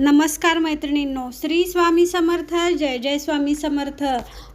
नमस्कार मैत्रिणींनो श्री स्वामी समर्थ जय जय स्वामी समर्थ.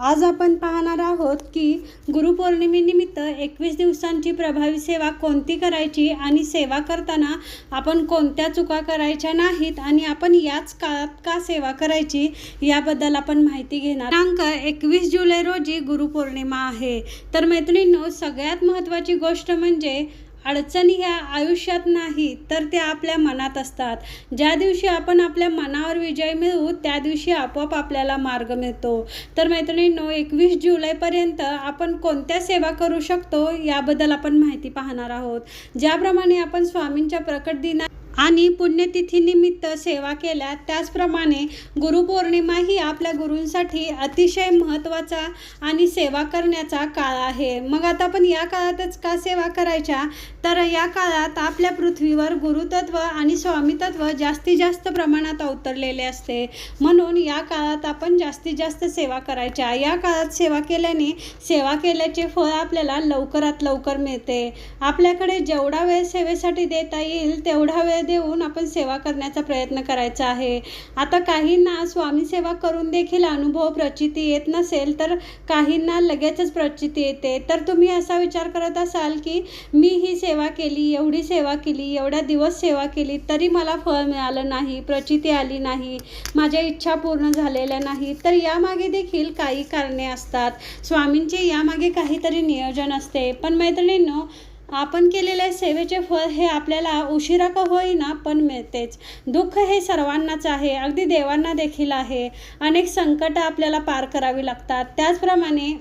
आज आपण पाहणार आहोत की गुरुपौर्णिमेनिमित्त एकवीस दिवसांची प्रभावी सेवा कोणती करायची आणि सेवा करताना आपण कोणत्या चुका करायच्या नाहीत आणि आपण याच काळात का सेवा करायची याबद्दल आपण माहिती घेणार. दिनांक एकवीस जुलै रोजी गुरुपौर्णिमा आहे. तर मैत्रिणींनो सगळ्यात महत्त्वाची गोष्ट म्हणजे अडचणी ह्या आयुष्यात नाही तर त्या आपल्या मनात असतात. ज्या दिवशी आपण आपल्या मनावर विजय मिळवू त्या दिवशी आपोआप आपल्याला मार्ग मिळतो. तर मैत्रिणींनो एकवीस जुलैपर्यंत आपण कोणत्या सेवा करू शकतो याबद्दल आपण माहिती पाहणार आहोत. ज्याप्रमाणे आपण स्वामींच्या प्रकट दिना आणि पुण्यतिथीनिमित्त सेवा केल्या. त्याचप्रमाणे गुरुपौर्णिमा ही आपल्या गुरूंसाठी अतिशय महत्त्वाचा आणि सेवा करण्याचा काळ आहे. मग आता आपण या काळातच का सेवा करायच्या? तर या काळात आपल्या पृथ्वीवर गुरुतत्व आणि स्वामीतत्व जास्तीत जास्त प्रमाणात अवतरलेले असते. म्हणून या काळात आपण जास्तीत जास्त सेवा करायच्या. या काळात सेवा केल्याने सेवा केल्याचे फळ आपल्याला लवकरात लवकर मिळते. आपल्याकडे जेवढा वेळ सेवेसाठी देता येईल तेवढा वेळ देऊन आपण सेवा करण्याचा प्रयत्न करायचा आहे. आता काहींना स्वामी सेवा करून देखील अनुभव प्रचिती येत नसेल तर काहींना लगेचच प्रचिती येते. तर तुम्ही असा विचार करत असाल की मी ही सेवा सेवा केली एवढी सेवा केली एवढ्या दिवस सेवा केली तरी मला फळ मिळालं नाही प्रचिती आली नाही माझ्या इच्छा पूर्ण झालेल्या नाही. तर यामागे देखील काही कारणे असतात. स्वामींचे यामागे काहीतरी नियोजन असते. पण मैत्रिणींनो आपण केलेल्या सेवेचे फळ हे आपल्याला उशिरा का होईना पण मिळतेच. दुःख हे सर्वांनाच आहे अगदी देवांना देखील आहे. अनेक संकटं आपल्याला पार करावी लागतात. त्याचप्रमाणे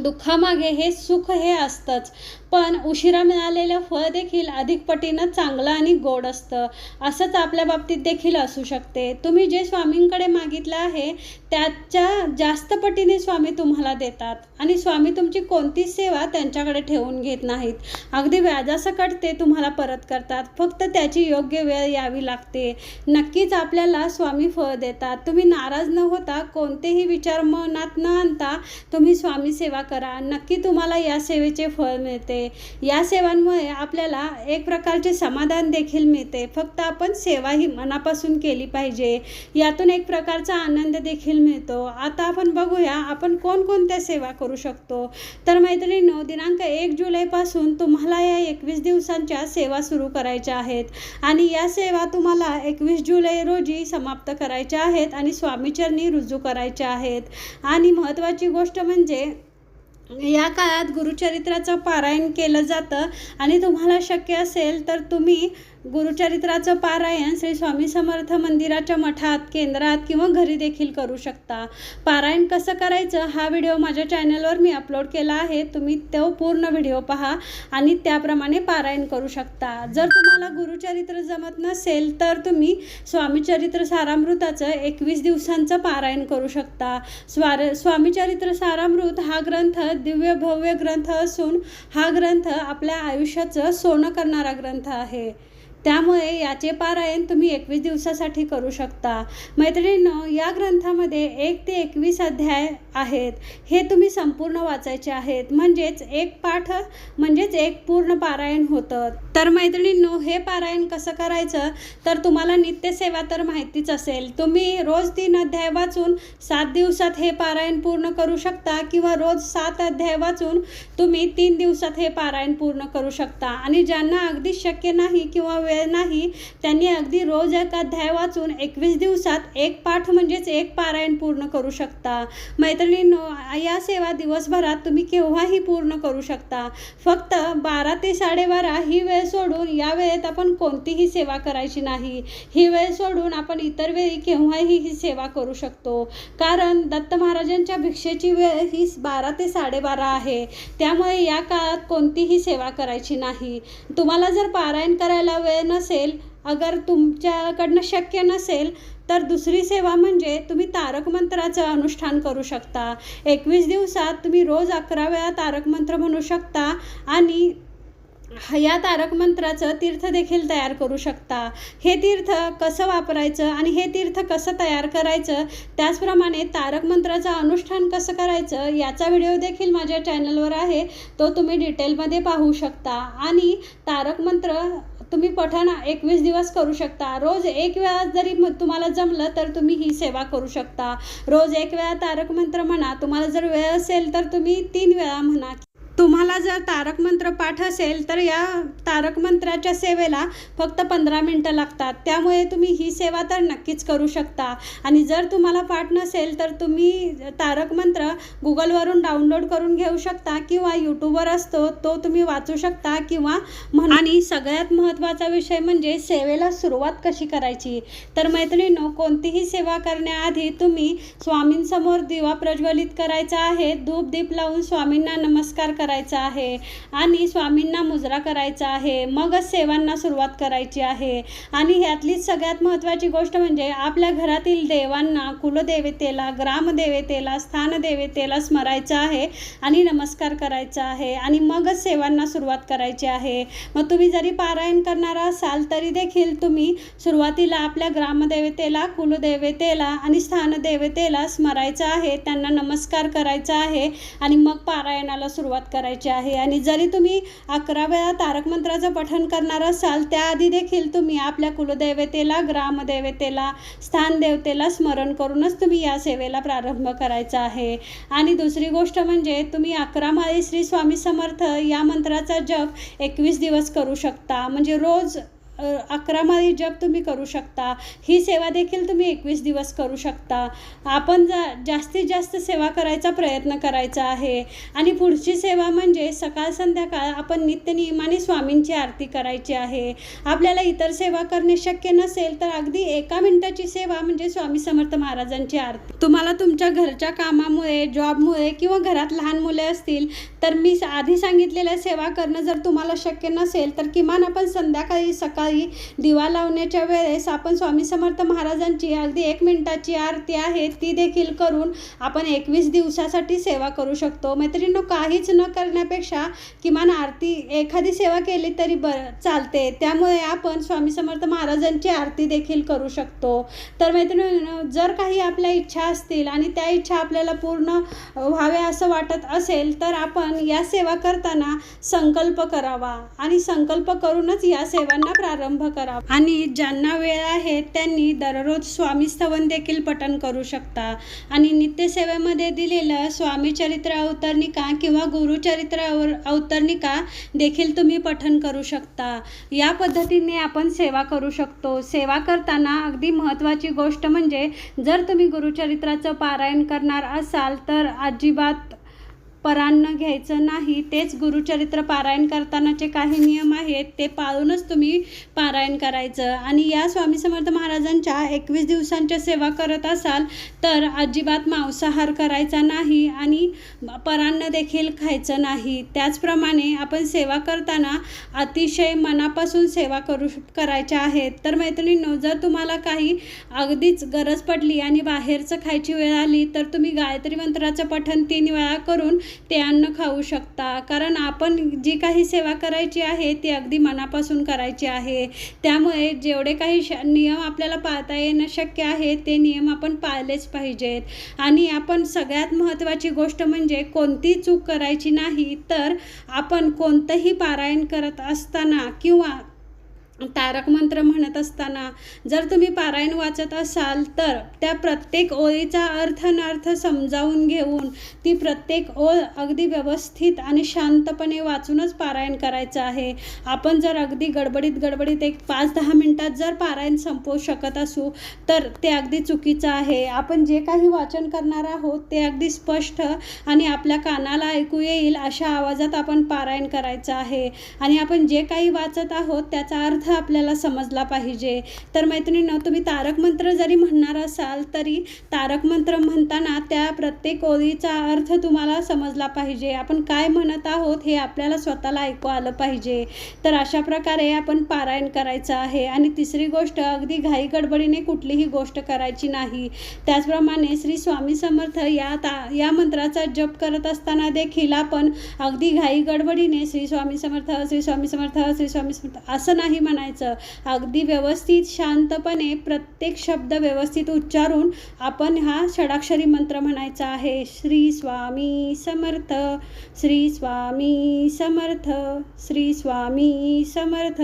दुःखामागे हे सुख हे असतंच. पण उशिरा मिळालेलं फळ देखील अधिक पटीनं चांगलं आणि गोड असतं. असंच आपल्या बाबतीत देखील असू शकते. तुम्ही जे स्वामींकडे मागितलं आहे त्याच्या जास्त पटीने स्वामी तुम्हाला देतात. आणि स्वामी तुमची कोणतीच सेवा त्यांच्याकडे ठेवून घेत नाहीत. अगदी व्याजासकट ते तुम्हाला परत करतात. फक्त त्याची योग्य वेळ यावी लागते. नक्कीच आपल्याला स्वामी फळ देतात. तुम्ही नाराज न होता कोणतेही विचार मनात न आणता तुम्ही स्वामी सेवा करा. नक्की तुम्हाला या सेवेचे फळ मिळते. या सेवांमुळे आपल्याला एक प्रकारचे समाधान देखील मिळते. फक्त आपण सेवा ही मनापासून केली पाहिजे. यातून एक प्रकारचा आनंद देखील मिळतो. आता आपण बघूया आपण कोणकोणत्या सेवा करू शकतो? तर मैत्रिणींनो दिनांक एक जुलैपासून तुम्हाला या एकवीस दिवसांच्या सेवा सुरू करायच्या आहेत. आणि या सेवा तुम्हाला एकवीस जुलै रोजी समाप्त करायच्या आहेत आणि स्वामीचरणी रुजू करायच्या आहेत. आणि महत्त्वाची गोष्ट म्हणजे या काळात गुरुचरित्राचं पारायण केलं जातं आणि तुम्हाला शक्य असेल तर तुम्ही गुरुचरित्राचं पारायण श्री स्वामी समर्थ मंदिराच्या मठात केंद्रात किंवा घरी देखील करू शकता. पारायण कसं करायचं हा व्हिडिओ माझ्या चॅनलवर मी अपलोड केला आहे. तुम्ही तो पूर्ण व्हिडिओ पहा आणि त्याप्रमाणे पारायण करू शकता. जर तुम्हाला गुरुचरित्र जमत नसेल तर तुम्ही स्वामीचरित्र सारामृताचं एकवीस दिवसांचं पारायण करू शकता. स्वार स्वामीचरित्र सारामृत हा ग्रंथ दिव्य भव्य ग्रंथ असून हा ग्रंथ आपल्या आयुष्याचं सोनं करणारा ग्रंथ आहे. त्यामुळे याचे पारायण तुम्ही एकवीस दिवसासाठी करू शकता. मैत्रिणींनो या ग्रंथामध्ये एक ते एकवीस अध्याय आहेत. हे तुम्ही संपूर्ण वाचायचे आहेत. म्हणजेच एक पाठ म्हणजेच एक पूर्ण पारायण होतं. तर मैत्रिणींनो हे पारायण कसं करायचं? तर तुम्हाला नित्यसेवा तर माहितीच असेल. तुम्ही रोज तीन अध्याय वाचून सात दिवसात हे पारायण पूर्ण करू शकता किंवा रोज सात अध्याय वाचून तुम्ही तीन दिवसात हे पारायण पूर्ण करू शकता. आणि ज्यांना अगदी शक्य नाही किंवा वेळ नाही. त्यांनी अगदी रोज एक अध्याय वाचून एकवीस दिवसात एक पाठ म्हणजेच एक पारायण पूर्ण करू शकता. मैत्रिणींनो या सेवा दिवसभरात तुम्ही केव्हाही पूर्ण करू शकता. फक्त बारा ते साडेबारा ही वेळ सोडून या वेळेत आपण कोणतीही सेवा करायची नाही. ही वेळ सोडून आपण इतर वेळी केव्हाही ही सेवा करू शकतो. कारण दत्त महाराजांच्या भिक्षेची वेळ ही बारा ते साडेबारा आहे. त्यामुळे या काळात कोणतीही सेवा करायची नाही. तुम्हाला जर पारायण करायला वेळ नसेल अगर तुमच्याकडनं शक्य नसेल तर दुसरी सेवा म्हणजे तुम्ही तारक मंत्राचं अनुष्ठान करू शकता. एकवीस दिवसात तुम्ही रोज अकरा वेळा तारक मंत्र म्हणू शकता आणि या तारक मंत्राचं तीर्थ देखील तयार करू शकता. हे तीर्थ कसं वापरायचं आणि हे तीर्थ कसं तयार करायचं त्याचप्रमाणे तारक मंत्राचं अनुष्ठान कसं करायचं याचा व्हिडिओ देखील माझ्या चॅनलवर आहे. तो तुम्ही डिटेलमध्ये पाहू शकता. आणि तारक मंत्र तुम्ही पठण एकवीस दिवस करू शकता. रोज एक वेळा जरी तुम्हाला जमलं तर तुम्ही ही सेवा करू शकता. रोज एक वेळा तारक मंत्र म्हणा तुम्हाला जर वेळ असेल तर तुम्ही तीन वेळा म्हणा. तुम्हाला जर तारक मंत्र पाठ असेल तर या तारक मंत्राच्या सेवेला फक्त पंधरा मिनटं लागतात. त्यामुळे तुम्ही ही सेवा तर नक्कीच करू शकता. आणि जर तुम्हाला पाठ नसेल तर तुम्ही तारक मंत्र गुगलवरून डाउनलोड करून घेऊ शकता किंवा यूट्यूबवर असतो तो तुम्ही वाचू शकता किंवा म्हण आणि सगळ्यात महत्त्वाचा विषय म्हणजे सेवेला सुरुवात कशी करायची? तर मैत्रिणींनो कोणतीही सेवा करण्याआधी तुम्ही स्वामींसमोर दिवा प्रज्वलित करायचा आहे. धूप दीप लावून स्वामींना नमस्कार करायचा आहे आणि स्वामींना मुजरा करायचा आहे मगच सेवांना सुरुवात करायची आहे. आणि ह्यातलीच सगळ्यात महत्त्वाची गोष्ट म्हणजे आपल्या घरातील देवांना कुलदेवतेला ग्रामदेवतेला स्थानदेवतेला स्मरायचं आहे आणि नमस्कार करायचा आहे आणि मगच सेवांना सुरुवात करायची आहे. मग तुम्ही जरी पारायण करणार असाल तरी देखील तुम्ही सुरुवातीला आपल्या ग्रामदेवतेला कुलदेवतेला आणि स्थानदेवतेला स्मरायचं आहे त्यांना नमस्कार करायचा आहे आणि मग पारायणाला सुरुवात करायची आहे. आणि जरी तुम्ही अकरा वेळा तारक मंत्राचं पठण करणार असाल त्याआधी देखील तुम्ही आपल्या कुलदैवतेला ग्रामदेवतेला स्थानदेवतेला स्मरण करूनच तुम्ही या सेवेला प्रारंभ करायचा आहे. आणि दुसरी गोष्ट म्हणजे तुम्ही अकरा माळी श्री स्वामी समर्थ या मंत्राचा जप एकवीस दिवस करू शकता. म्हणजे रोज अकरा माळी जप तुम्ही करू शकता. ही सेवा देखील तुम्ही एकवीस दिवस करू शकता. आपण जा जास्तीत जास्त सेवा करायचा प्रयत्न करायचा आहे. आणि पुढची सेवा म्हणजे सकाळ संध्याकाळ आपण नित्यनियमाने स्वामींची आरती करायची आहे. आपल्याला इतर सेवा करणे शक्य नसेल तर अगदी एका मिनिटाची सेवा म्हणजे स्वामी समर्थ महाराजांची आरती. तुम्हाला तुमच्या घरच्या कामामुळे जॉबमुळे किंवा घरात लहान मुले असतील तर मी स- आधी सांगितलेल्या सेवा करणं जर तुम्हाला शक्य नसेल तर किमान आपण संध्याकाळी सकाळी दिवा लावण्याच्या वेळेस आपण स्वामी समर्थ महाराजांची अगदी एक मिनिटाची आरती आहे ती देखील करून आपण एकवीस दिवसासाठी सेवा करू शकतो. मैत्रिणींनो काहीच न करण्यापेक्षा किमान आरती एखादी सेवा केली तरी बरं चालते. त्यामुळे आपण स्वामी समर्थ महाराजांची आरती देखील करू शकतो. तर मैत्रिणींनो जर काही आपल्या इच्छा असतील आणि त्या इच्छा आपल्याला पूर्ण व्हाव्या असं वाटत असेल तर आपण या सेवा करताना संकल्प करावा. आणि संकल्प करूनच या सेवांना प्रारंभ प्रारंभ करावा आणि ज्यांना वेळ आहे त्यांनी दररोज स्वामी स्तवन देखील पठण करू शकता. आणि नित्यसेवेमध्ये दिलेलं स्वामी चरित्र किंवा गुरुचरित्र अवतरणिका देखील तुम्ही पठण करू शकता. या पद्धतीने आपण सेवा करू शकतो. सेवा करताना अगदी महत्त्वाची गोष्ट म्हणजे जर तुम्ही गुरुचरित्राचं पारायण करणार असाल तर अजिबात परान्न घ्यायचं नाही तेच गुरुचरित्र पारायण करतानाचे काही नियम आहेत ते पाळूनच तुम्ही पारायण करायचं. आणि या स्वामी समर्थ महाराजांच्या एकवीस दिवसांच्या सेवा करत असाल तर अजिबात मांसाहार करायचा नाही आणि परान्न देखील खायचं नाही. त्याचप्रमाणे आपण सेवा करताना अतिशय मनापासून सेवा करू करायच्या आहेत. तर मैत्रिणींनो जर तुम्हाला काही अगदीच गरज पडली आणि बाहेरचं खायची वेळ आली तर तुम्ही गायत्री मंत्राचं पठण तीन वेळा करून ते अन्न खाऊ शकता. कारण आपण जी काही सेवा करायची आहे ती अगदी मनापासून करायची आहे. त्यामुळे जेवढे काही श नियम आपल्याला पाळता येणं शक्य आहे ते नियम आपण पाळलेच पाहिजेत. आणि आपण सगळ्यात महत्त्वाची गोष्ट म्हणजे कोणती चूक करायची नाही तर आपण कोणतंही पारायण करत असताना किंवा तारक मंत्र म्हणत असताना जर तुम्ही पारायण वाचत असाल तर त्या प्रत्येक ओळीचा अर्थ अनर्थ समजावून घेऊन ती प्रत्येक ओळ अगदी व्यवस्थित आणि शांतपणे वाचूनच पारायण करायचं आहे. आपण जर अगदी गडबडीत गडबडीत एक पाच दहा मिनटात जर पारायण संपवू शकत असू तर ते अगदी चुकीचं आहे. आपण जे काही वाचन करणार आहोत ते अगदी स्पष्ट आणि आपल्या कानाला ऐकू येईल अशा आवाजात आपण पारायण करायचं आहे. आणि आपण जे काही वाचत आहोत त्याचा अर्थ आपल्याला समजला पाहिजे. तर मैत्रिणींनो तुम्ही तारक मंत्र जरी म्हणणार असाल तरी तारक मंत्र म्हणताना त्या प्रत्येक ओळीचा अर्थ तुम्हाला समजला पाहिजे. आपण काय म्हणत आहोत हे आपल्याला स्वतःला ऐकू आलं पाहिजे. तर अशा प्रकारे आपण पारायण करायचं आहे. आणि तिसरी गोष्ट अगदी घाई गडबडीने कुठलीही गोष्ट करायची नाही. त्याचप्रमाणे श्री स्वामी समर्थ या ता या मंत्राचा जप करत असताना देखील आपण अगदी घाई गडबडीने श्री स्वामी समर्थ श्री स्वामी समर्थ श्री स्वामी समर्थ असं नाही म्हणायचं. अगदी व्यवस्थित शांतपणे प्रत्येक शब्द व्यवस्थित उच्चारून आपण हा षडाक्षरी मंत्र म्हणायचा आहे. श्री स्वामी समर्थ श्री स्वामी समर्थ श्री स्वामी समर्थ.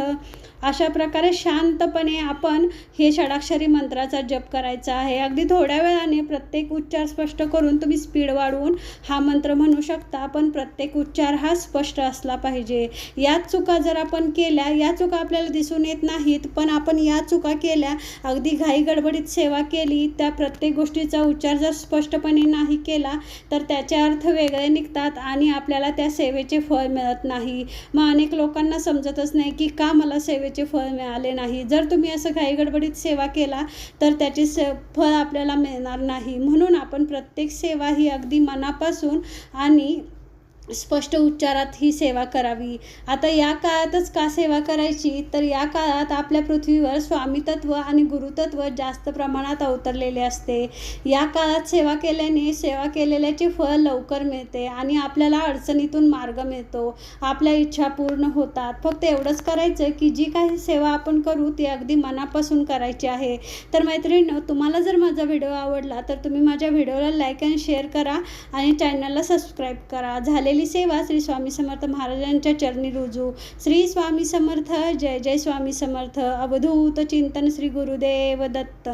अशा प्रकारे शांतपणे आपण हे षडाक्षरी मंत्राचा जप करायचा आहे. अगदी थोड्या वेळाने प्रत्येक उच्चार स्पष्ट करून तुम्ही स्पीड वाढवून हा मंत्र म्हणू शकता पण प्रत्येक उच्चार हा स्पष्ट असला पाहिजे. याच चुका जर आपण केल्या या चुका आपल्याला दिसून येत नाहीत पण आपण या चुका केल्या अगदी घाई गडबडीत सेवा केली त्या प्रत्येक गोष्टीचा उच्चार जर स्पष्टपणे नाही केला तर त्याचे अर्थ वेगळे निघतात आणि आपल्याला त्या सेवेचे फळ मिळत नाही. मग अनेक लोकांना समजतच नाही की का मला सेवेचे फळ मिळाले नाही. जर तुम्ही असं घाई गडबडीत सेवा केला तर त्याचे से फळ आपल्याला मिळणार नाही. म्हणून आपण प्रत्येक सेवा ही अगदी मनापासून आणि स्पष्ट उच्चारात ही सेवा करावी. आता या काळातच का सेवा करायची? तर या काळात आपल्या पृथ्वीवर स्वामीतत्व आणि गुरुतत्व जास्त प्रमाणात अवतरलेले असते. या काळात सेवा केल्याने सेवा केलेल्याचे फळ लवकर मिळते आणि आपल्याला अडचणीतून मार्ग मिळतो. आपल्या इच्छा पूर्ण होतात. फक्त एवढंच करायचं की जी काही सेवा आपण करू ती अगदी मनापासून करायची आहे. तर मैत्रिणीनं तुम्हाला जर माझा व्हिडिओ आवडला तर तुम्ही माझ्या व्हिडिओला लाईक आणि शेअर करा आणि चॅनलला सबस्क्राईब करा. झालेली सेवा श्री स्वामी समर्थ महाराजांच्या चरणी रुजू. श्री स्वामी समर्थ जय जय स्वामी समर्थ. अवधूत चिंतन श्री गुरुदेव दत्त.